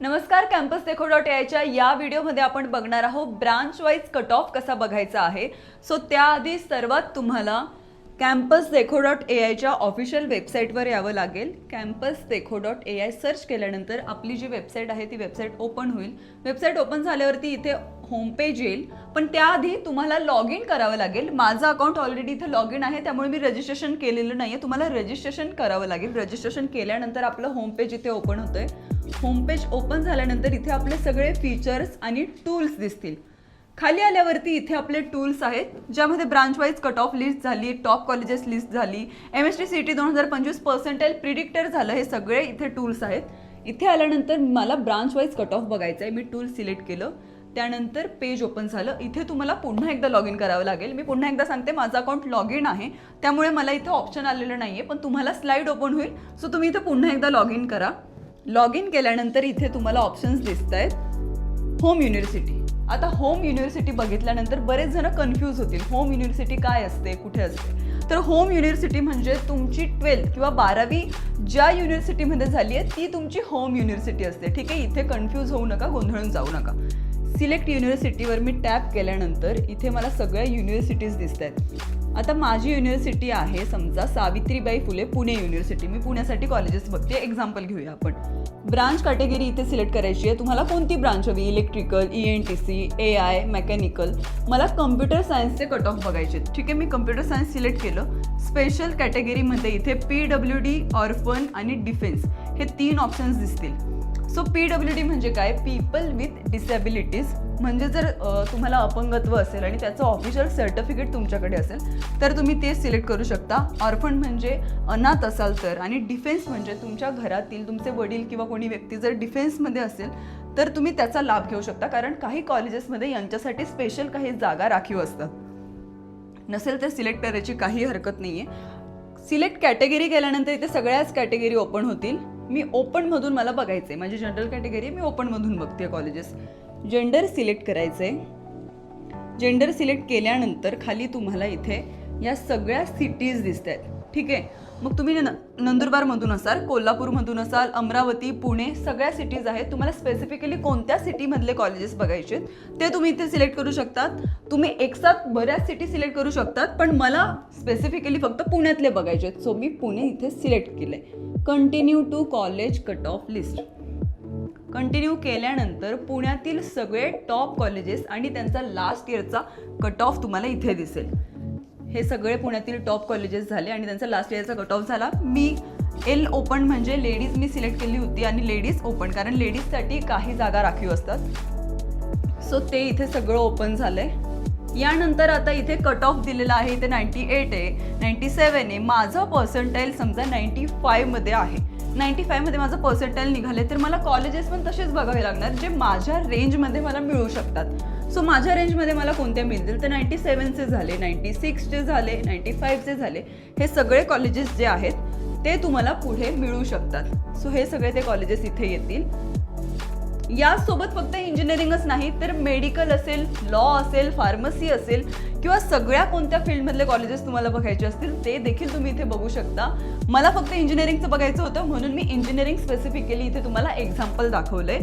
नमस्कार कॅम्पस देखो डॉट याच्या या व्हिडिओमध्ये आपण बघणार आहोत ब्रांच वाईज कट ऑफ कसा बघायचा आहे. सो त्याआधी सर्वात तुम्हाला कॅम्पस देखो डॉट ए आयच्या ऑफिशियल वेबसाईटवर यावं लागेल. कॅम्पस देखो डॉट ए आय सर्च केल्यानंतर आपली जी वेबसाईट आहे ती वेबसाईट ओपन होईल. वेबसाईट ओपन झाल्यावरती इथे होमपेज येईल. पण त्याआधी तुम्हाला लॉग इन करावं लागेल. माझं अकाउंट ऑलरेडी इथे लॉग इन आहे त्यामुळे मी रजिस्ट्रेशन केलेलं नाही आहे तुम्हाला रजिस्ट्रेशन करावं लागेल. रजिस्ट्रेशन केल्यानंतर आपलं होमपेज इथे ओपन होतं आहे होमपेज ओपन झाल्यानंतर इथे आपले सगळे फीचर्स आणि टूल्स दिसतील. खाली आल्यावरती इथे आपले टूल्स आहेत ज्यामध्ये branch wise cut off list झाली टॉप कॉलेजेस लिस्ट झाली M S T C T दोन हजार पंचवीस पर्सेंटाईल प्रिडिक्टर झालं हे सगळे इथे टूल्स आहेत. इथे आल्यानंतर मला ब्रांच वाईज कट ऑफ बघायचं आहे मी टूल सिलेक्ट केलं. त्यानंतर पेज ओपन झालं. इथे तुम्हाला पुन्हा एकदा लॉग इन करावं लागेल. मी पुन्हा एकदा सांगते माझं अकाउंट लॉग इन आहे. त्यामुळे मला इथे ऑप्शन आलेलं नाही आहे पण तुम्हाला स्लाईड ओपन होईल. सो तुम्ही इथे पुन्हा एकदा लॉग इन करा. लॉग इन केल्यानंतर इथे तुम्हाला ऑप्शन्स दिसत आहेत होम युनिव्हर्सिटी आता होम युनिव्हर्सिटी बघितल्यानंतर बरेच जण कन्फ्यूज होतील. होम युनिव्हर्सिटी काय असते? कुठे असते? तर होम युनिव्हर्सिटी म्हणजे तुमची ट्वेल्थ किंवा बारावी ज्या युनिव्हर्सिटीमध्ये झाली आहे ती तुमची होम युनिव्हर्सिटी असते. ठीक आहे? इथे कन्फ्यूज होऊ नका गोंधळून जाऊ नका. सिलेक्ट युनिव्हर्सिटीवर मी टॅप केल्यानंतर इथे मला सगळ्या युनिव्हर्सिटीज दिसत आहेत आता माझी युनिव्हर्सिटी आहे समजा सावित्रीबाई फुले पुणे युनिव्हर्सिटी. मी पुण्यासाठी कॉलेजेस बघते. एक्झाम्पल घेऊया आपण. ब्रांच कॅटेगरी इथे सिलेक्ट करायची आहे. तुम्हाला कोणती ब्रांच हवी? Electrical E N T C A I mechanical मला कम्प्युटर सायन्सचे कट ऑफ बघायचे आहेत. ठीक आहे मी कम्प्युटर सायन्स सिलेक्ट केलं. स्पेशल कॅटेगरीमध्ये इथे पी डब्ल्यू डी ऑर्फन आणि डिफेन्स हे तीन ऑप्शन्स दिसतील. सो पी डब्ल्यू डी म्हणजे काय? पीपल विथ डिसॅबिलिटीज म्हणजे जर तुम्हाला अपंगत्व असेल आणि त्याचं ऑफिशियल सर्टिफिकेट तुमच्याकडे असेल तर तुम्ही ते सिलेक्ट करू शकता. ऑर्फन म्हणजे अनाथ असाल तर आणि डिफेन्स म्हणजे तुमच्या घरातील तुमचे वडील किंवा कोणी व्यक्ती जर डिफेन्समध्ये असेल तर तुम्ही त्याचा लाभ घेऊ शकता. कारण काही कॉलेजेसमध्ये यांच्यासाठी स्पेशल काही जागा राखीव असतात. नसेल तर सिलेक्ट करायची काही हरकत नाही आहे सिलेक्ट कॅटेगरी केल्यानंतर इथे सगळ्याच कॅटेगरी ओपन होतील. मी ओपनमधून मला बघायचं आहे माझी जनरल कॅटेगरी मी ओपनमधून बघते कॉलेजेस जेंडर सिलेक्ट करायचं आहे जेंडर सिलेक्ट केल्यानंतर खाली तुम्हाला इथे या सगळ्या सिटीज दिसत आहेत ठीक आहे? मग तुम्ही नंदुरबारमधून असाल कोल्हापूरमधून असाल अमरावती पुणे सगळ्या सिटीज आहेत. तुम्हाला स्पेसिफिकली कोणत्या सिटीमधले कॉलेजेस बघायचे आहेत? ते तुम्ही इथे सिलेक्ट करू शकतात. तुम्ही एकसाथ बऱ्याच सिटी सिलेक्ट करू शकतात पण मला स्पेसिफिकली फक्त पुण्यातले बघायचे आहेत. सो मी पुणे इथे सिलेक्ट केले continue to college cut off list continue केल्यानंतर पुण्यातील सगळे टॉप कॉलेजेस आणि त्यांचा लास्ट इयरचा कट ऑफ तुम्हाला इथे दिसेल. हे सगळे पुण्यातील टॉप कॉलेजेस झाले आणि त्यांचा लास्ट इयरचा कट ऑफ झाला. मी एल ओपन म्हणजे लेडीज मी सिलेक्ट केली होती आणि लेडीज ओपन कारण लेडीजसाठी काही जागा राखीव असतात. सो ते इथे सगळं ओपन झालंय. यानंतर आता इथे कट ऑफ दिलेला आहे इथे नाईन्टी एट आहे नाईन्टी सेवन आहे. माझं पर्सेंटाईल समजा नाईन्टी फायमध्ये आहे. नाईन्टी फायमध्ये माझं पर्सेंटाईल निघाले तर मला कॉलेजेस पण तसेच बघावे लागणार जे माझ्या रेंजमध्ये मला मिळू शकतात. सो माझ्या रेंजमध्ये मला कोणत्या मिळतील तर नाईन्टी सेवनचे झाले नाईन्टी सिक्सचे झाले नाईन्टी फाईव्हचे झाले. हे सगळे कॉलेजेस जे आहेत ते तुम्हाला पुढे मिळू शकतात. सो हे सगळे ते कॉलेजेस इथे येतील. यासोबत फक्त इंजिनिअरिंगच नाही तर मेडिकल असेल लॉ असेल फार्मसी असेल किंवा सगळ्या कोणत्या फील्डमधले कॉलेजेस तुम्हाला बघायचे असतील ते देखील तुम्ही इथे बघू शकता. मला फक्त इंजिनिअरिंगचं बघायचं होतं म्हणून मी इंजिनिअरिंग स्पेसिफिकली इथे तुम्हाला एक्झाम्पल दाखवलंय.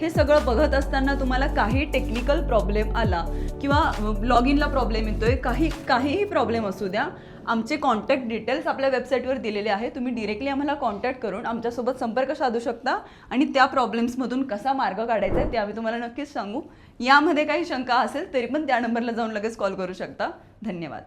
हे सगळं बघत असताना तुम्हाला काही टेक्निकल प्रॉब्लेम आला किंवा लॉग इनला प्रॉब्लेम येतोय काही काहीही प्रॉब्लेम असू द्या आमचे कॉन्टॅक्ट डिटेल्स आपल्या वेबसाईटवर दिलेले आहे तुम्ही डिरेक्टली आम्हाला कॉन्टॅक्ट करून आमच्यासोबत संपर्क साधू शकता आणि त्या प्रॉब्लेम्समधून कसा मार्ग काढायचा आहे ते आम्ही तुम्हाला नक्कीच सांगू. यामध्ये काही शंका असेल तरी पण त्या नंबरला जाऊन लगेच कॉल करू शकता. धन्यवाद.